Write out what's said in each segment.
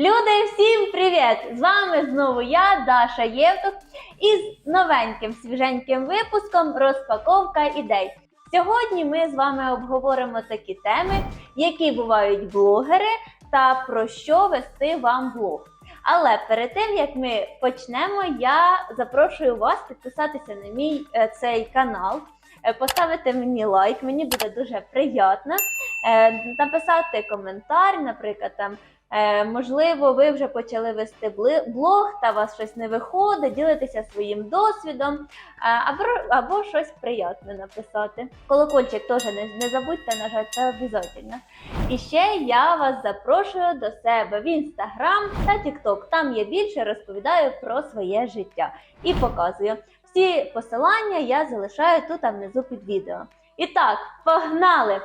Люди, всім привіт! З вами знову я, Даша Євтух, із новеньким свіженьким випуском Розпаковка ідей. Сьогодні ми з вами обговоримо такі теми, які бувають блогери та про що вести вам блог. Але перед тим як ми почнемо, я запрошую вас підписатися на мій е, цей канал, е, поставити мені лайк, мені буде дуже приємно. Е, написати коментар, наприклад, там. Е, можливо, ви вже почали вести блог та вас щось не виходить, ділитися своїм досвідом, е, або, або щось приємне написати. Колокольчик теж не, не забудьте нажати, це обов'язково. І ще я вас запрошую до себе в інстаграм та тікток. Там я більше розповідаю про своє життя і показую. Всі посилання я залишаю тут внизу під відео. І так, погнали!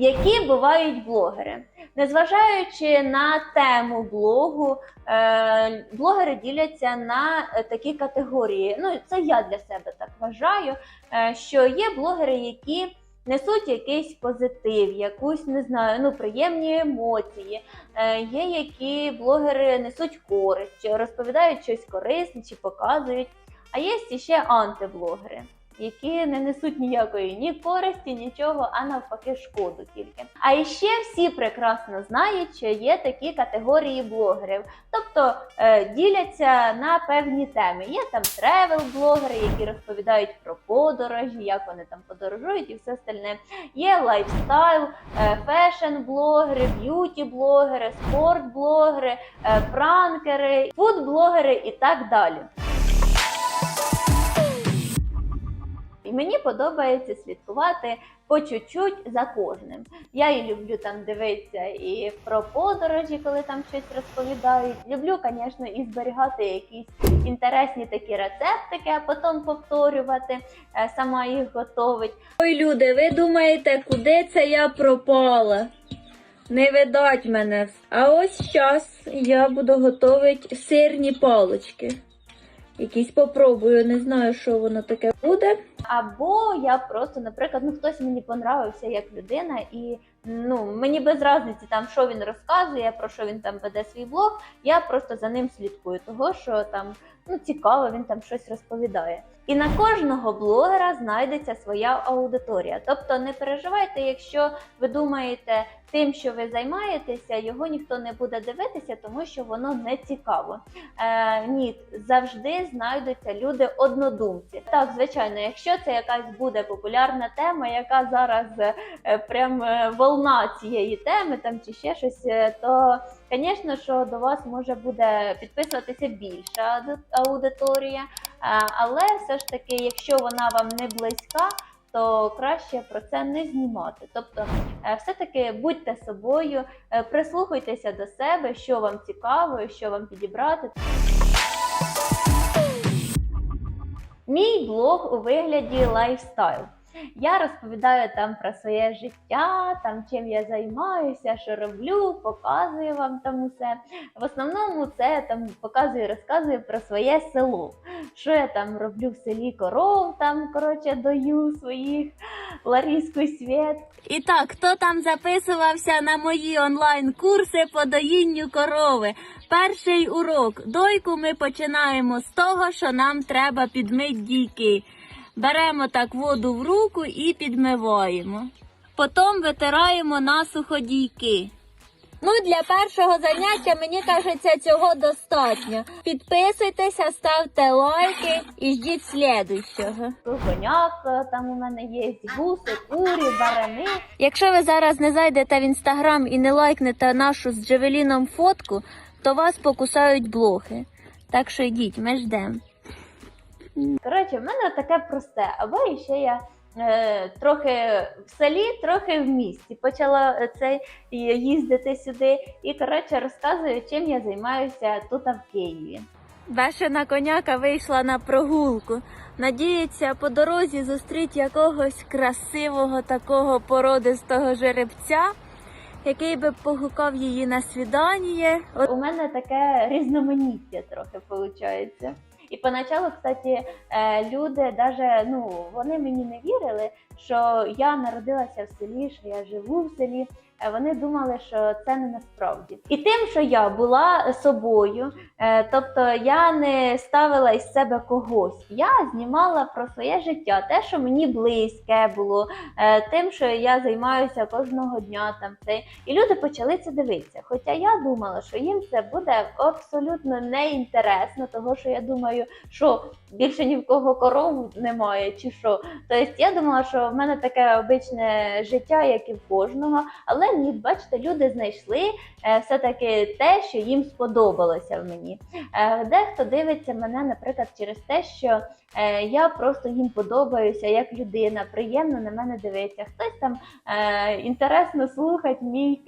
Які бувають блогери? Незважаючи на тему блогу, е, блогери діляться на е, такі категорії. Ну, це я для себе так вважаю, е, що є блогери, які несуть якийсь позитив, якусь не знаю, ну приємні емоції. Є які блогери несуть користь, розповідають щось корисне, чи показують. А є ще антиблогери які не несуть ніякої ні користі, нічого, а навпаки, шкоду тільки. А іще всі прекрасно знають, що є такі категорії блогерів, тобто е, діляться на певні теми. Є там тревел-блогери, які розповідають про подорожі, як вони там подорожують і все остальне. Є лайфстайл, е, фешн-блогери, б'юті-блогери, спорт-блогери, е, пранкери, фуд-блогери і так далі. І мені подобається слідкувати по чуть-чуть за кожним. Я і люблю там дивитися і про подорожі, коли там щось розповідають. Люблю, звісно, і зберігати якісь інтересні такі рецептики, а потім повторювати, е, сама їх готовить. Ой, люди, ви думаєте, куди це я пропала? Не видать мене. А ось зараз я буду готувати сирні палочки. Якісь попробую, не знаю, що воно таке буде. Або я просто, наприклад, ну хтось мені понравився як людина, і ну мені без разниці там, що він розказує, про що він там веде свій блог. Я просто за ним слідкую, того що там ну цікаво, він там щось розповідає. І на кожного блогера знайдеться своя аудиторія. Тобто не переживайте, якщо ви думаєте тим, що ви займаєтеся, його ніхто не буде дивитися, тому що воно не цікаво. Е, ні, завжди знайдуться люди однодумці. Так, звичайно, якщо це якась буде популярна тема, яка зараз е, прям е, волна цієї теми, там чи ще щось, е, то звісно, що до вас може буде підписуватися більша аудиторія. Але все ж таки, якщо вона вам не близька, то краще про це не знімати. Тобто, е, все-таки будьте собою, е, прислухайтеся до себе, що вам цікаво, що вам підібрати. Мій блог у вигляді лайфстайл. Я розповідаю там про своє життя, там чим я займаюся, що роблю, показую вам там усе. В основному це там показую, розказую про своє село. Що я там роблю в селі коров, там коротше дою своїх Ларіску Світ. І так, хто там записувався на мої онлайн-курси по доїнню корови? Перший урок. Дойку ми починаємо з того, що нам треба підмити дійки. Беремо так воду в руку і підмиваємо. Потім витираємо насухо дійки. Ну, для першого заняття, мені кажеться, цього достатньо. Підписуйтеся, ставте лайки і ждіть слідущого. Коняк там у мене є, гуси, курі, барани. Якщо ви зараз не зайдете в інстаграм і не лайкнете нашу з Джевеліном фотку, то вас покусають блохи. Так що йдіть, ми ждемо. Коротше, в мене таке просте. Або ще я е, трохи в селі, трохи в місті. Почала е, це їздити сюди і коротше розказую, чим я займаюся тут в Києві. Бешена коняка вийшла на прогулку. Надіється по дорозі зустріти якогось красивого такого породистого жеребця, який би погукав її на свідання. У мене таке різноманіття трохи виходить. І поначалу, кстати, е, люди даже, ну, вони мені не вірили, що я народилася в селі, що я живу в селі. Е, Вони думали, що це не насправді. І тим, що я була собою, е, тобто я не ставила із себе когось. Я знімала про своє життя, те, що мені близьке було, е, тим, що я займаюся кожного дня там це. І люди почали це дивитися. Хоча я думала, що їм це буде абсолютно неінтересно, того що я думаю, що більше ні в кого коров немає, чи що. Тобто я думала, що в мене таке обичне життя, як і в кожного. Але ні, бачите, люди знайшли е, все-таки те, що їм сподобалося в мені. Е, Дехто дивиться мене, наприклад, через те, що е, я просто їм подобаюся як людина, приємно на мене дивиться. Хтось там інтересно слухать мій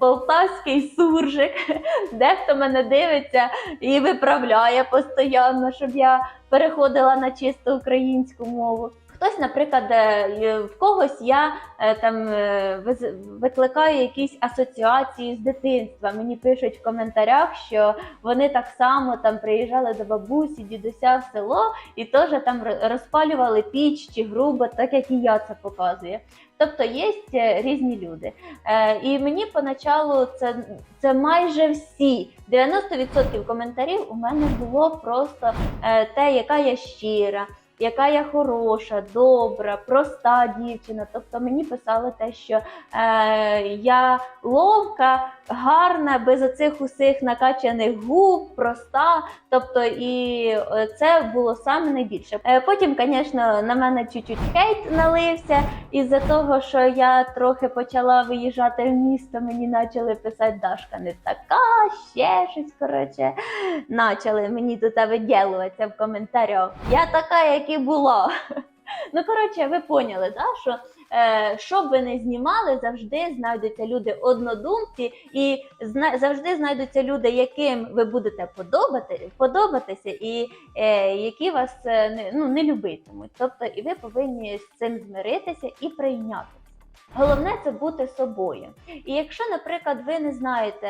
полтавський суржик, дехто мене дивиться і виправляє постійно, щоб я переходила на чисто українську мову. Хтось, наприклад, е, в когось я е, там е, викликаю якісь асоціації з дитинства. Мені пишуть в коментарях, що вони так само там приїжджали до бабусі, дідуся в село і теж там розпалювали піч чи грубо, так як і я це показую. Тобто є е, різні люди. Е, і мені поначалу це, це майже всі 90% коментарів у мене було просто е, те, яка я щира, яка я хороша, добра, проста дівчина. Тобто мені писали те, що е, я ловка, гарна, без оцих усіх накачаних губ, проста. Тобто, і е, це було саме найбільше. Е, потім, звісно, на мене чуть-чуть хейт налився. Із-за того, що я трохи почала виїжджати в місто, мені почали писати Дашка не така, ще щось. Коротше, почали мені тут виділуватися в коментарях. Я така, як і була. Ну, коротше, ви поняли, да, що е, що б ви не знімали, завжди знайдуться люди однодумці, і зна, завжди знайдуться люди, яким ви будете подобати, подобатися, і е, які вас е, не, ну, не любитимуть. Тобто, і ви повинні з цим змиритися і прийняти. Головне це бути собою. І якщо, наприклад, ви не знаєте,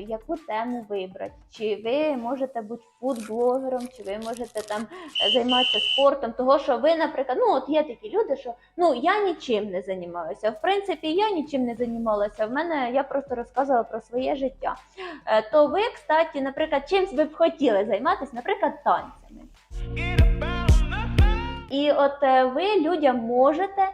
яку тему вибрати, чи ви можете бути фудблогером, чи ви можете там займатися спортом, того що ви, наприклад, ну от є такі люди, що ну я нічим не займаюся. В принципі, я нічим не займалася. В мене я просто розказувала про своє життя. Е, То ви, кстати, наприклад, чимсь ви б хотіли займатися, наприклад, танцями. І от е, ви людям можете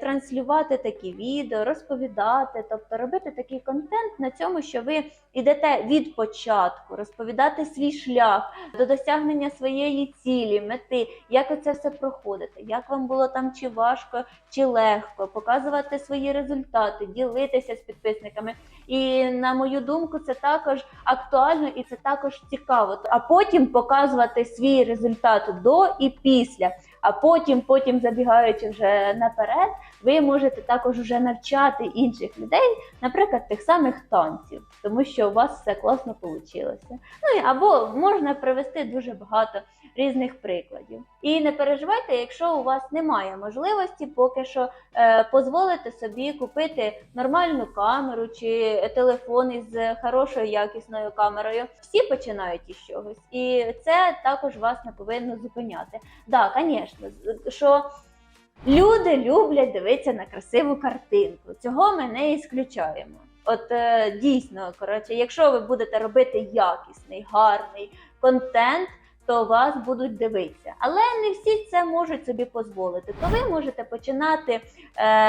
транслювати такі відео, розповідати, тобто робити такий контент на цьому, що ви йдете від початку, розповідати свій шлях до досягнення своєї цілі, мети, як оце все проходити, як вам було там чи важко, чи легко, показувати свої результати, ділитися з підписниками. І на мою думку, це також актуально і це також цікаво. А потім показувати свій результат до і після. А потім, потім забігаючи вже наперед, ви можете також вже навчати інших людей, наприклад, тих самих танців, тому що у вас все класно вийшло. Ну або можна привести дуже багато різних прикладів. І не переживайте, якщо у вас немає можливості поки що е, дозволити собі купити нормальну камеру чи телефон із хорошою якісною камерою. Всі починають із чогось, і це також вас не повинно зупиняти. Да, звісно, що люди люблять дивитися на красиву картинку. Цього ми не ісключаємо. От е, дійсно, коротше, якщо ви будете робити якісний, гарний контент, то вас будуть дивитися. Але не всі це можуть собі дозволити. То ви можете починати е,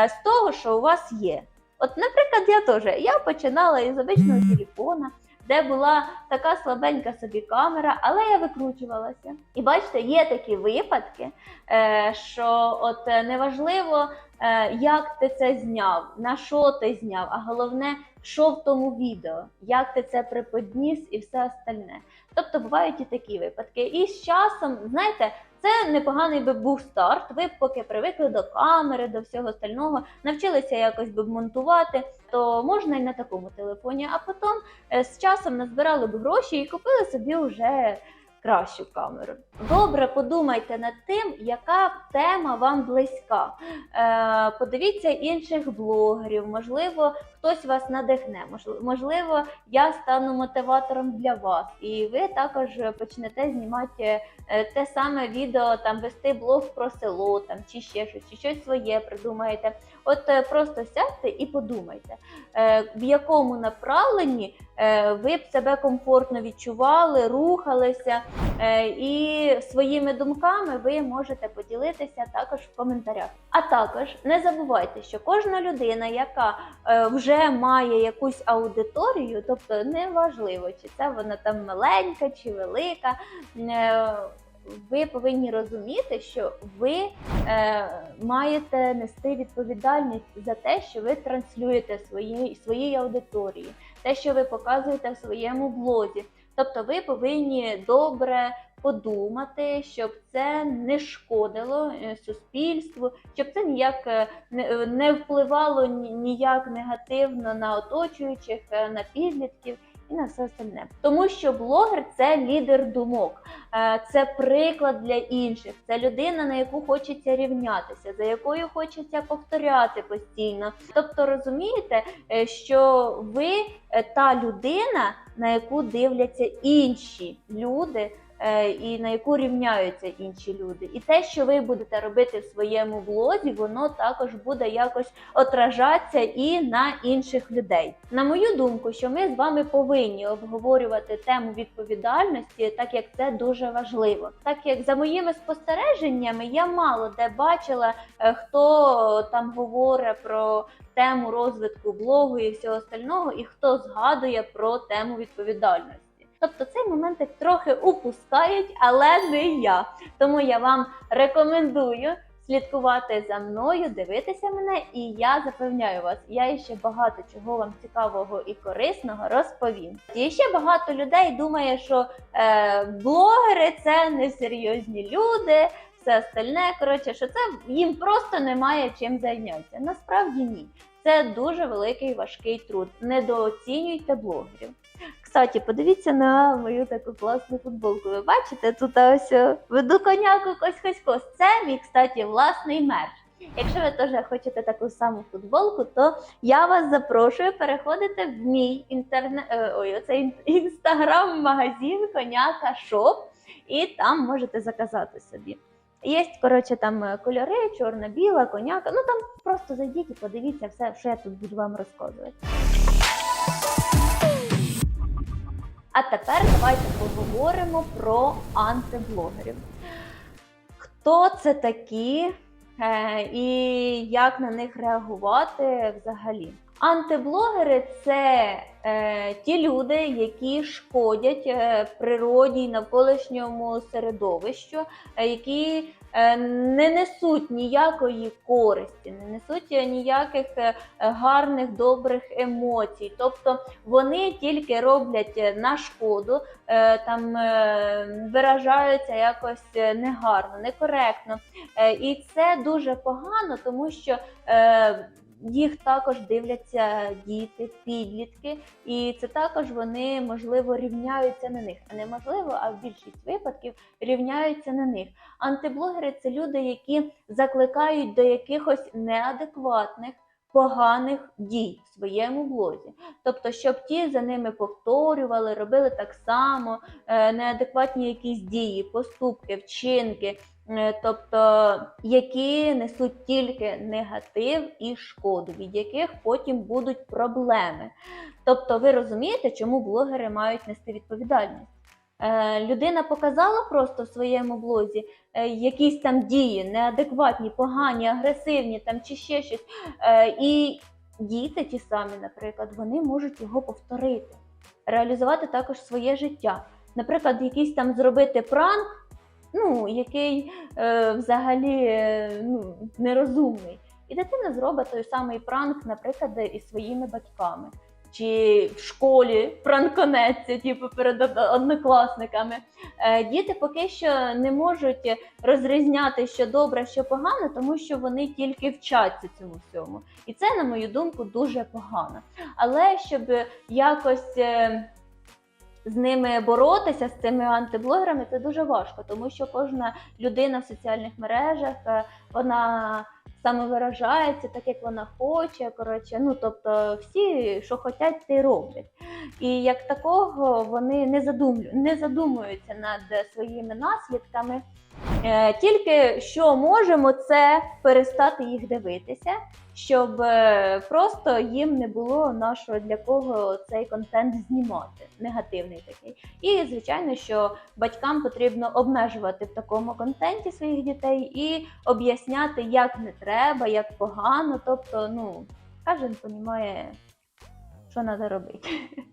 з того, що у вас є. От, наприклад, я теж я починала із обичного телефона, де була така слабенька собі камера, але я викручувалася. І бачите, є такі випадки, е, що от е, неважливо, е, як ти це зняв, на що ти зняв, а головне, що в тому відео, як ти це преподніс і все остальне. Тобто бувають і такі випадки. І з часом, знаєте, це непоганий би був старт. Ви поки привикли до камери, до всього остального, навчилися якось би монтувати, то можна і на такому телефоні. А потім е, з часом назбирали б гроші і купили собі вже кращу камеру. Добре, подумайте над тим, яка тема вам близька. Е, подивіться інших блогерів, можливо, хтось вас надихне. Можливо, я стану мотиватором для вас, і ви також почнете знімати е, те саме відео, там вести блог про село, там чи ще щось, чи щось своє придумаєте. От е, просто сядьте і подумайте, е, в якому направленні ви б себе комфортно відчували, рухалися, і своїми думками ви можете поділитися також в коментарях. А також не забувайте, що кожна людина, яка е, вже має якусь аудиторію, тобто неважливо, чи це вона там маленька чи велика. е, Ви повинні розуміти, що ви е, маєте нести відповідальність за те, що ви транслюєте своїй своїй аудиторії, те, що ви показуєте в своєму блозі. Тобто, ви повинні добре подумати, щоб це не шкодило е, суспільству, щоб це ніяк е, не, е, впливало ніяк негативно на оточуючих, на підлітків. І на все остальне, тому що блогер це лідер думок, це приклад для інших, це людина, на яку хочеться рівнятися, за якою хочеться повторяти постійно. Тобто розумієте, що ви та людина, на яку дивляться інші люди. Е, І на яку рівняються інші люди, і те, що ви будете робити в своєму блозі, воно також буде якось отражатися і на інших людей. На мою думку, що ми з вами повинні обговорювати тему відповідальності, так як це дуже важливо. Так як за моїми спостереженнями, я мало де бачила, е, хто там говорить про тему розвитку блогу і всього остального, і хто згадує про тему відповідальності. Тобто цей моментик трохи упускають, але не я. Тому я вам рекомендую слідкувати за мною, дивитися мене, і я запевняю вас, я ще багато чого вам цікавого і корисного розповім. І ще багато людей думає, що е, блогери це несерйозні люди. Все остальне, коротше, що це їм просто немає чим зайнятися. Насправді ні. Це дуже великий важкий труд. Недооцінюйте блогерів. Кстати, подивіться на мою таку класну футболку. Ви бачите, тут ось е, веду коняку кось кось. Це мій, кстати, власний мерч. Якщо ви теж хочете таку саму футболку, то я вас запрошую переходити в мій інтернет ой, оцей інстаграм-магазин Коняка Шоп, і там можете заказати собі. Є, коротше, там е, кольори, чорно-біла, коняка. Ну там просто зайдіть і подивіться все, що я тут буду вам розказувати. А тепер давайте поговоримо про антиблогерів. Хто це такі е, і як на них реагувати взагалі? Антиблогери це е, ті люди, які шкодять е, природі й навколишньому середовищу, е, які е, не несуть ніякої користі, не несуть ніяких е, гарних добрих емоцій. Тобто вони тільки роблять на шкоду, е, там е, виражаються якось негарно, некоректно. Е, І це дуже погано, тому що. е, Їх також дивляться діти, підлітки, і це також вони можливо рівняються на них. А неможливо, а в більшість випадків рівняються на них. Антиблогери це люди, які закликають до якихось неадекватних, поганих дій в своєму блозі. Тобто, щоб ті за ними повторювали, робили так само, е, неадекватні якісь дії, поступки, вчинки. е, Тобто, які несуть тільки негатив і шкоду, від яких потім будуть проблеми. Тобто, ви розумієте, чому блогери мають нести відповідальність? Е, людина показала просто в своєму блозі е, якісь там дії, неадекватні, погані, агресивні там чи ще щось. Е, і діти, ті самі, наприклад, вони можуть його повторити, реалізувати також своє життя. Наприклад, якийсь там зробити пранк, ну, який е, взагалі е, ну, нерозумний. І дитина зробить той самий пранк, наприклад, із своїми батьками. Чи в школі пранконеться, типу перед однокласниками. Е, діти поки що не можуть розрізняти, що добре, що погано, тому що вони тільки вчаться цьому всьому. І це, на мою думку, дуже погано. Але щоб якось е, з ними боротися, з цими антиблогерами, це дуже важко, тому що кожна людина в соціальних мережах е, вона самовиражається так, як вона хоче. Коротше, ну тобто, всі, що хочуть, те роблять. І як такого вони не задумлю, не задумуються над своїми наслідками. Е, Тільки що можемо, це перестати їх дивитися, щоб е, просто їм не було нашого для кого цей контент знімати, негативний такий. І звичайно, що батькам потрібно обмежувати в такому контенті своїх дітей і об'ясняти, як не треба, як погано. Тобто, ну, кожен розуміє, що треба робити.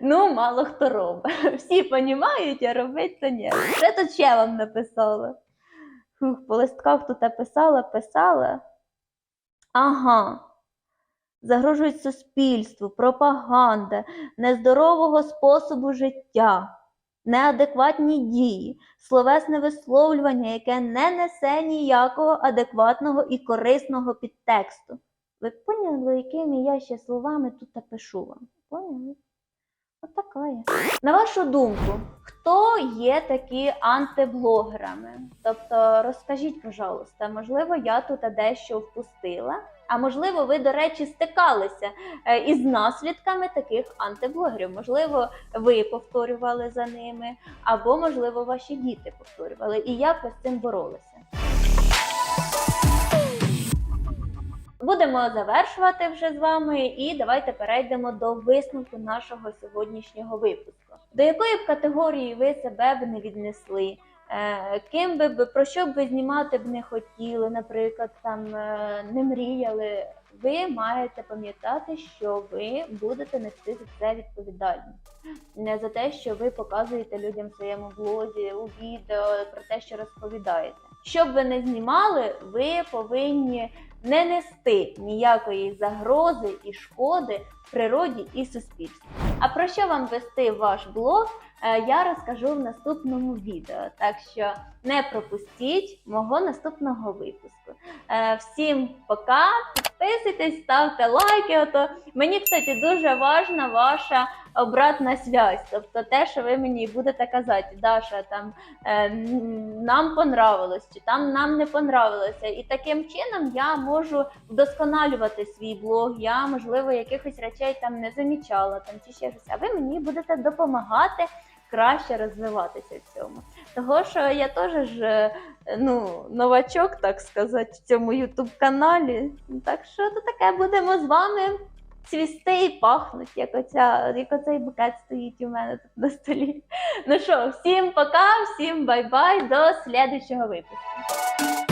Ну, мало хто робить. Всі розуміють, а робити то ні. Що тут ще вам написала? Фух, по листках тут писала, писала. Ага. Загрожують суспільству, пропаганда, нездорового способу життя, неадекватні дії, словесне висловлювання, яке не несе ніякого адекватного і корисного підтексту. Ви поняли, якими я ще словами тут пишу вам? Поняли? Отака я. На вашу думку, хто є такі антиблогерами? Тобто розкажіть, пожалуйста, можливо, я тут дещо впустила. А можливо, ви, до речі, стикалися е, із наслідками таких антиблогерів. Можливо, ви повторювали за ними, або, можливо, ваші діти повторювали. І як ви з цим боролися? Будемо завершувати вже з вами, і давайте перейдемо до висновку нашого сьогоднішнього випуску. До якої б категорії ви себе б не віднесли? Е, Ким би про що б ви знімати б не хотіли, наприклад, там е, не мріяли. Ви маєте пам'ятати, що ви будете нести за це відповідальність. Не за те, що ви показуєте людям в своєму блозі, у відео, про те, що розповідаєте. Що б ви не знімали, ви повинні не нести ніякої загрози і шкоди природі і суспільству. А про що вам вести ваш блог, я розкажу в наступному відео. Так що не пропустіть мого наступного випуску. Е, Всім пока! Підписуйтесь, ставте лайки. Ото мені, кстати, дуже важна ваша обратна зв'язь. Тобто те, що ви мені будете казати, Даша, там е, нам понравилось, чи там нам не понравилося. І таким чином я можу вдосконалювати свій блог. Я, можливо, якихось речей там не замічала, там чи ще щось. А ви мені будете допомагати краще розвиватися в цьому. Того, що я теж ж е, ну, новачок, так сказати, в цьому ютуб каналі. Так що то таке будемо з вами цвісти і пахнуть, як, оця, як оцей букет стоїть у мене тут на столі. Ну що, всім пока, всім бай-бай, до слідчого випуску.